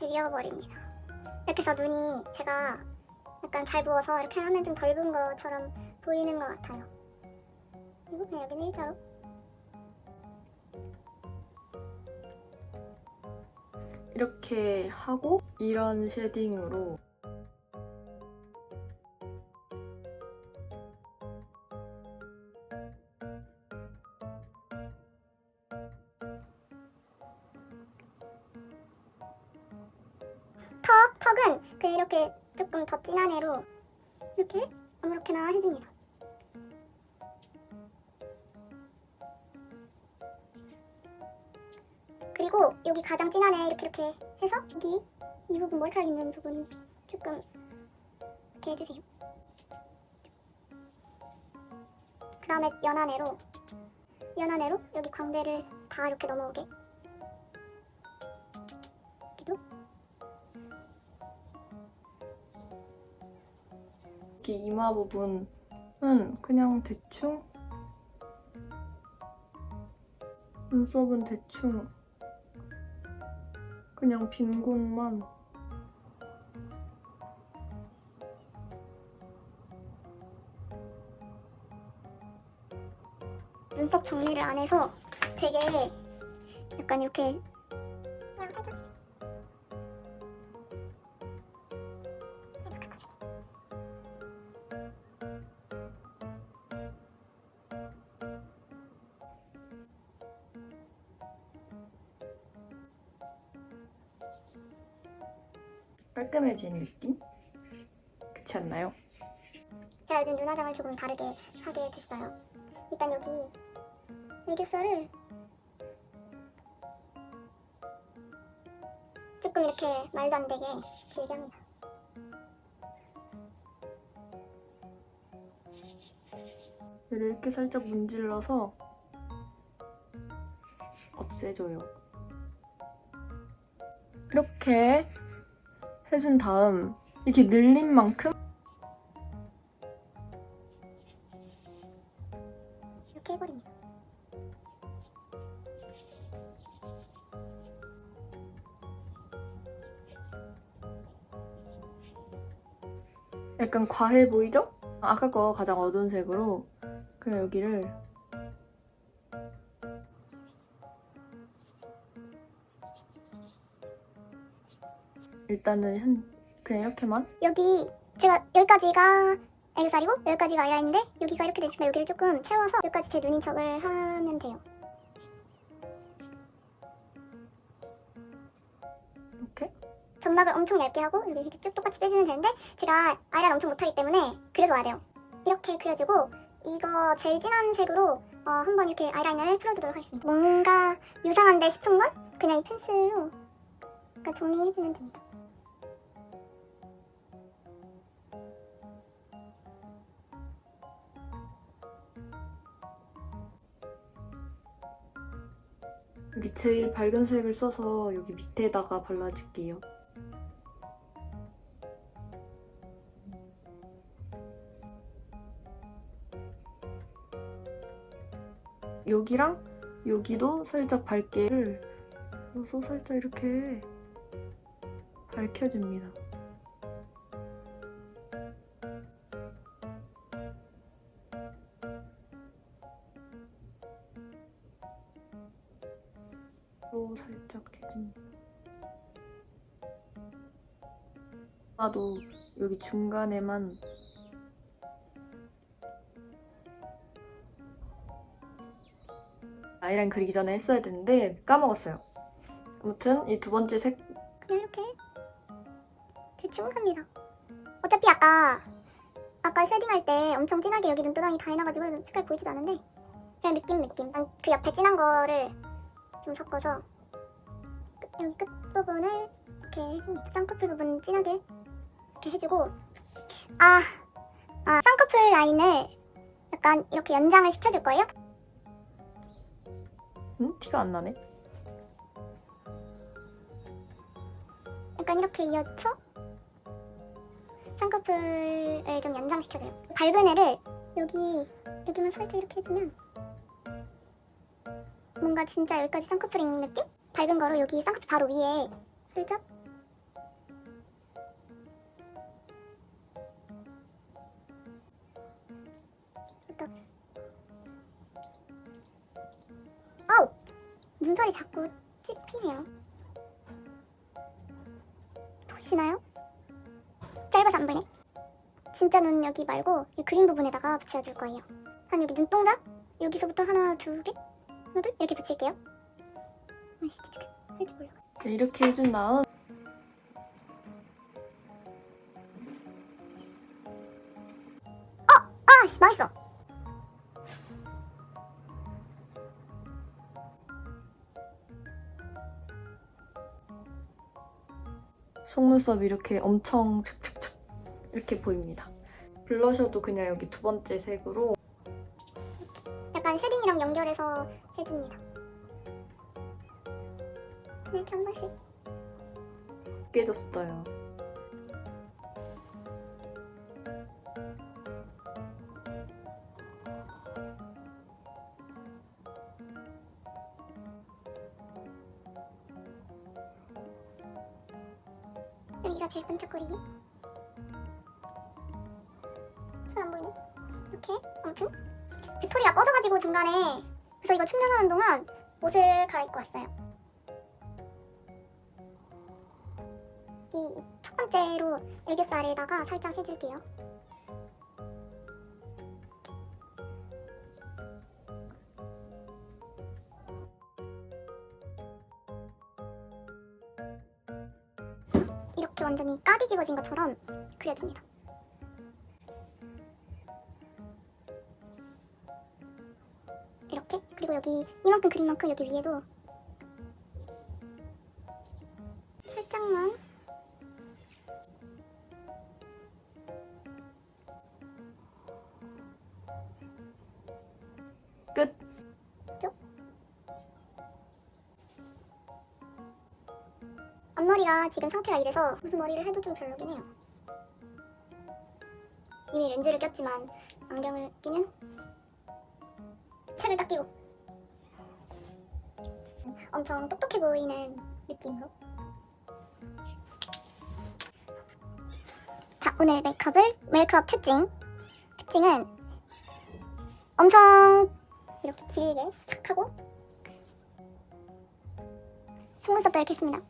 죽여버립니다. 이렇게 해서 눈이 제가 약간 잘 부어서 이렇게 하면 좀덜 부은 것처럼 보이는 것 같아요. 그리고 그냥 여기는 일자로 이렇게 하고 이런 쉐딩으로 턱, 턱은 그냥 이렇게 조금 더 진한 애로 이렇게 아무렇게나 해줍니다. 그리고 여기 가장 진한 애 이렇게 이렇게 해서 여기 이 부분 머리카락 있는 부분 조금 이렇게 해주세요. 그 다음에 연한 애로 연한 애로 여기 광대를 다 이렇게 넘어오게 여기도 이렇게 이마 부분은 그냥 대충? 눈썹은 대충 그냥 빈 곳만? 눈썹 정리를 안 해서 되게 약간 이렇게 깔끔해진 느낌? 그렇지 않나요? 제가 요즘 눈 화장을 조금 다르게 하게 됐어요. 일단 여기 애교살을 조금 이렇게 말도 안 되게 길게 합니다. 얘를 이렇게 살짝 문질러서 없애줘요. 이렇게 해준 다음 이렇게 늘린 만큼 이렇게 해버립니다. 약간 과해 보이죠? 아까 거 가장 어두운 색으로 그냥 여기를 일단은 한 그냥 이렇게만 여기 제가 여기까지가 애교살이고 여기까지가 아이라인인데 여기가 이렇게 되니까 여기를 조금 채워서 여기까지 제 눈인 척을 하면 돼요. 이렇게 점막을 엄청 얇게 하고 여기 이렇게 쭉 똑같이 빼주면 되는데 제가 아이라인 엄청 못하기 때문에 그려줘야 돼요. 이렇게 그려주고 이거 제일 진한 색으로 어, 한번 이렇게 아이라인을 풀어주도록 하겠습니다. 뭔가 유상한데 싶은 건 그냥 이 펜슬로 약간 정리해주면 됩니다. 여기 제일 밝은 색을 써서 여기 밑에다가 발라줄게요. 여기랑 여기도 살짝 밝게를 넣어서 살짝 이렇게 밝혀줍니다. 또 살짝 해줍니다. 나도 여기 중간에만 아이라인 그리기 전에 했어야 되는데 까먹었어요. 아무튼 이 두 번째 색 대충 합니다. 어차피 아까 아까 쉐딩할 때 엄청 진하게 여기 눈두덩이 다 해놔가지고 색깔 보이지도 않은데 그냥 느낌 느낌. 난 그 옆에 진한 거를 좀 섞어서 끝- 여기 끝 부분을 이렇게 해줍니다. 쌍꺼풀 부분 진하게 이렇게 해주고 아, 아 쌍꺼풀 라인을 약간 이렇게 연장을 시켜줄 거예요. 음? 티가 안 나네. 약간 이렇게 이어서 쌍꺼풀을 좀 연장시켜줘요. 밝은 애를 여기 여기만 살짝 이렇게 해주면 뭔가 진짜 여기까지 쌍꺼풀인 느낌? 밝은 거로 여기 쌍꺼풀 바로 위에 살짝 살짝 아우! 눈살이 자꾸 찝히네요 보이시나요? 짧아서 안 보이네. 진짜 눈 여기 말고 이 그린 부분에다가 붙여줄 거예요. 한 여기 눈동자? 여기서부터 하나, 두 개? 하나, 둘? 이렇게 붙일게요. 살짝. 네, 이렇게 해준 다음 아씨, 망했어. 속눈썹이 이렇게 엄청 착착착 이렇게 보입니다. 블러셔도 그냥 여기 두 번째 색으로 약간 쉐딩이랑 연결해서 해줍니다. 이렇게 한 번씩. 깨졌어요. 여기가 제일 반짝거리네. 이렇게 아무튼 배터리가 꺼져가지고 중간에 그래서 이거 충전하는 동안 옷을 갈아입고 왔어요. 이 첫 번째로 애교살에다가 살짝 해줄게요. 이렇게 완전히 까디 집어진 것처럼 그려줍니다. 그리고 여기 이만큼 그린 만큼 여기 위에도 살짝만 끝! 앞머리가 지금 상태가 이래서 무슨 머리를 해도 좀 별로긴 해요. 이미 렌즈를 꼈지만 안경을 끼면 차를 딱 끼고 엄청 똑똑해 보이는 느낌으로. 자 오늘 메이크업을 메이크업 특징. 특징은 엄청 이렇게 길게 싹 하고 속눈썹도 이렇게 했습니다